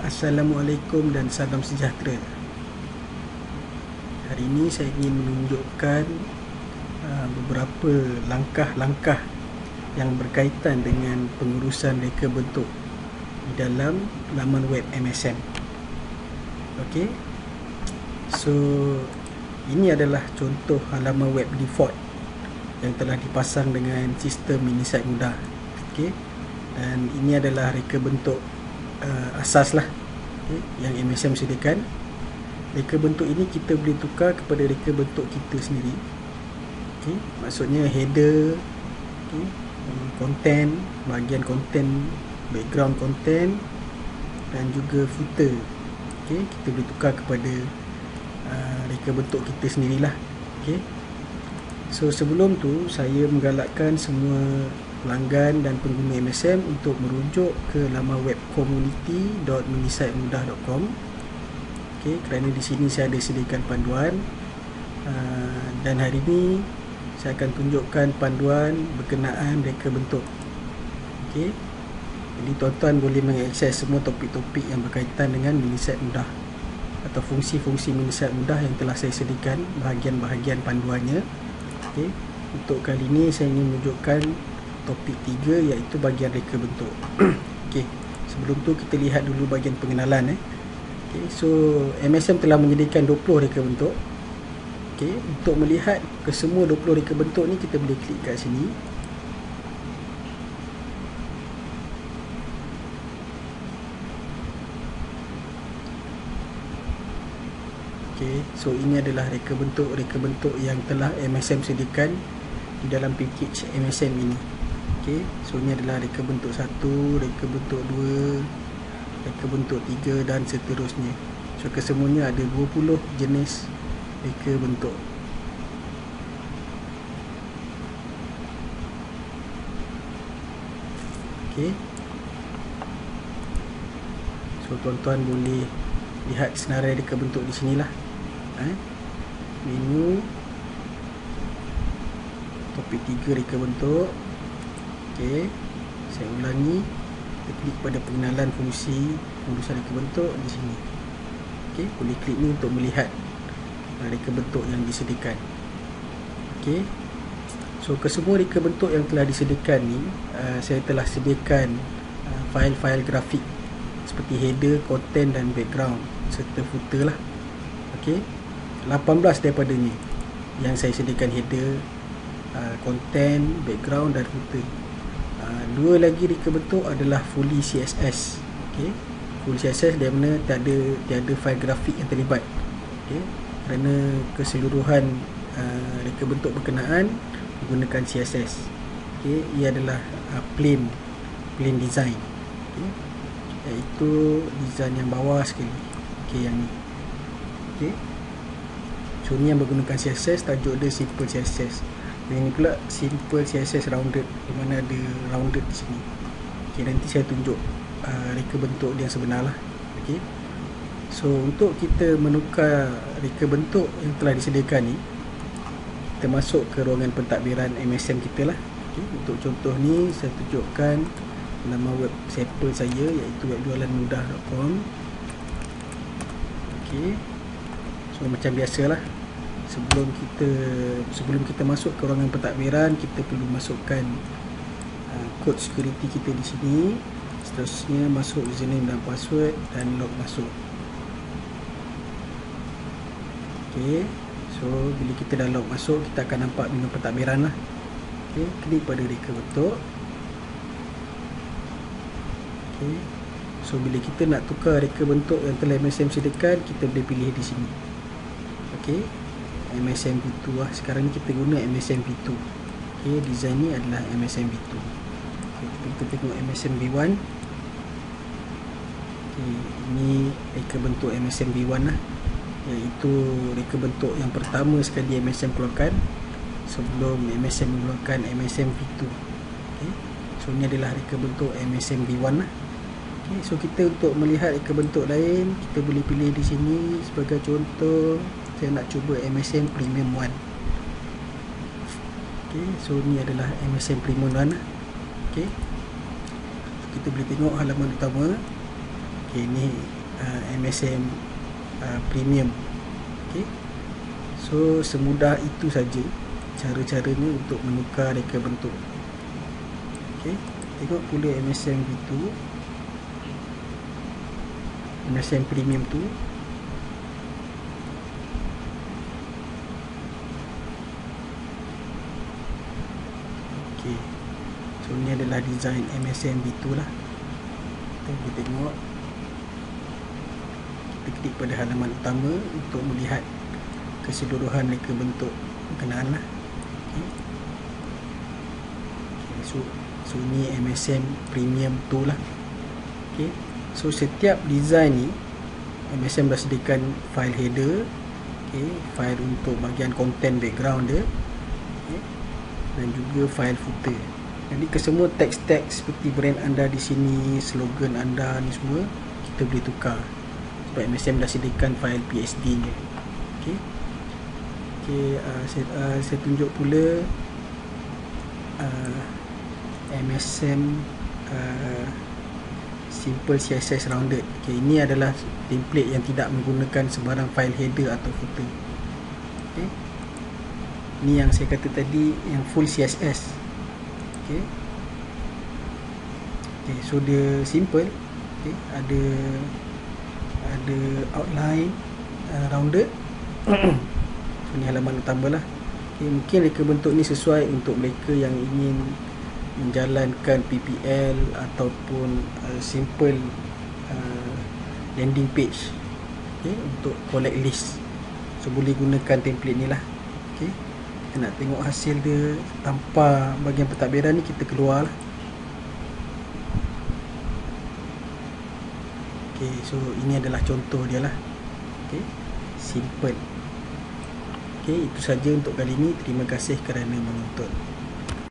Assalamualaikum dan salam sejahtera. Hari ini saya ingin menunjukkan uh, beberapa langkah-langkah yang berkaitan dengan pengurusan reka bentuk di dalam laman web MSM. Okey. So ini adalah contoh halaman web default yang telah dipasang dengan sistem mini site mudah. Okey. Dan ini adalah reka bentuk uh, asas lah okay, yang MSM sediakan reka bentuk ini kita boleh tukar kepada reka bentuk kita sendiri. Okay, maksudnya header okay, content bahagian content background content dan juga footer. Okay, kita boleh tukar kepada uh, reka bentuk kita sendirilah. Okay. so sebelum tu saya menggalakkan semua pelanggan dan pengguna MSM untuk merujuk ke laman web community.minisitemudah.com okay, kerana di sini saya ada sediakan panduan uh, dan hari ini saya akan tunjukkan panduan berkenaan reka bentuk okay. jadi tuan-tuan boleh mengakses semua topik-topik yang berkaitan dengan minisite mudah atau fungsi-fungsi minisite mudah yang telah saya sediakan bahagian-bahagian panduannya okay. untuk kali ini saya ingin menunjukkan topik 3 iaitu bahagian reka bentuk. Okey, sebelum tu kita lihat dulu bahagian pengenalan eh. Okey, so MSM telah menyediakan 20 reka bentuk. Okey, untuk melihat ke semua 20 reka bentuk ni kita boleh klik kat sini. Okey, so ini adalah reka bentuk-reka bentuk yang telah MSM sediakan di dalam package MSM ini. Okey, so ini adalah reka bentuk 1, reka bentuk 2, reka bentuk 3 dan seterusnya. So kesemuanya ada 20 jenis reka bentuk. Okey. So tuan-tuan boleh lihat senarai reka bentuk di sinilah. Eh? Menu topik 3 reka bentuk Okey. Saya ulangi. Kita klik pada pengenalan fungsi pengurusan reka bentuk di sini. Okey, boleh klik ni untuk melihat uh, reka bentuk yang disediakan. Okey. So kesemua reka bentuk yang telah disediakan ni, uh, saya telah sediakan uh, fail-fail grafik seperti header, content dan background serta footer lah. Okey. 18 daripadanya yang saya sediakan header, uh, content, background dan footer. Ah, dua lagi reka bentuk adalah fully CSS okey. Full CSS dia mana tiada tiada file grafik yang terlibat. Okey. Kerana keseluruhan uh, reka bentuk berkenaan menggunakan CSS okey. Ia adalah uh, plain plain design. Okey. Iaitu design yang bawah sekali. Okey yang ni. Okey. So ni yang menggunakan CSS tajuk dia simple CSS yang ini pula simple CSS rounded di mana ada rounded di sini. Okey nanti saya tunjuk uh, reka bentuk dia sebenar lah. Okey. So untuk kita menukar reka bentuk yang telah disediakan ni kita masuk ke ruangan pentadbiran MSM kita lah. Okey, untuk contoh ni saya tunjukkan nama web sampel saya iaitu webjualanmudah.com. Okey. So macam biasalah sebelum kita sebelum kita masuk ke ruangan pentadbiran kita perlu masukkan uh, kod security kita di sini. Seterusnya masuk username dan password dan log masuk. Ok so bila kita dah log masuk kita akan nampak menu pentadbiran lah. Ok klik pada reka bentuk. Ok so bila kita nak tukar reka bentuk yang telah MSM sediakan kita boleh pilih di sini. Ok MSM V2 lah. Sekarang ni kita guna MSM V2 Okay, design ni adalah MSM V2 okay, Kita tengok MSM V1 okay, Ini reka bentuk MSM V1 lah. Iaitu reka bentuk yang pertama sekali MSM keluarkan Sebelum MSM mengeluarkan MSM V2 okay. So ni adalah reka bentuk MSM V1 lah. Okay, So kita untuk melihat reka bentuk lain Kita boleh pilih di sini sebagai contoh saya nak cuba MSM Premium 1 ok so ni adalah MSM Premium 1 ok kita boleh tengok halaman utama. Ok ini uh, MSM uh, premium. Okay. so semudah itu saja cara-caranya untuk menukar reka bentuk. Okay. tengok pula MSM V2 MSM premium tu Okay. So ni adalah design MSM V2 lah. Kita boleh tengok. Kita klik pada halaman utama Untuk melihat Keseluruhan reka bentuk Berkenaan lah. Okay. Okay, So So ni MSM Premium 2 lah. Okay So setiap design ni MSM dah sediakan file header. Okay, File untuk bahagian content background dia. Okay, Dan juga file footer Jadi kesemua teks-teks seperti brand anda di sini Slogan anda ni semua Kita boleh tukar. Sebab MSM dah sediakan file PSD nya okay. Okay, uh, saya, uh, saya tunjuk pula uh, MSM uh, simple CSS rounded. Okay, ini adalah template yang tidak menggunakan sembarang file header atau footer okay. Ni yang saya kata tadi yang full CSS okay. Okay, so dia simple okay. ada ada outline uh, rounded so ni halaman utama lah okay, mungkin reka bentuk ni sesuai untuk mereka yang ingin menjalankan PPL ataupun uh, simple uh, landing page okay, untuk collect list so boleh gunakan template ni lah okay. Kita nak tengok hasil dia. Tanpa bahagian pentadbiran ni kita keluar lah. Okay, so ini adalah contoh dia lah. Okay. simple. Okay, itu saja untuk kali ini. Terima kasih kerana menonton